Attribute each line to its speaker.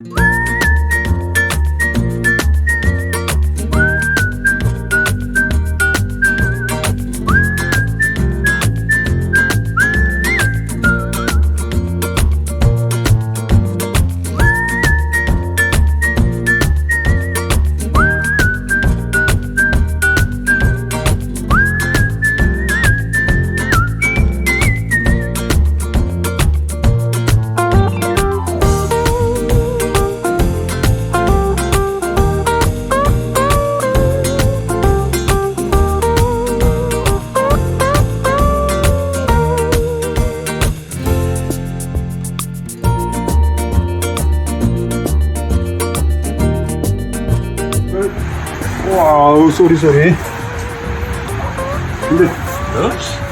Speaker 1: Bye. 와우 쏘리 쏘리 근데
Speaker 2: 어?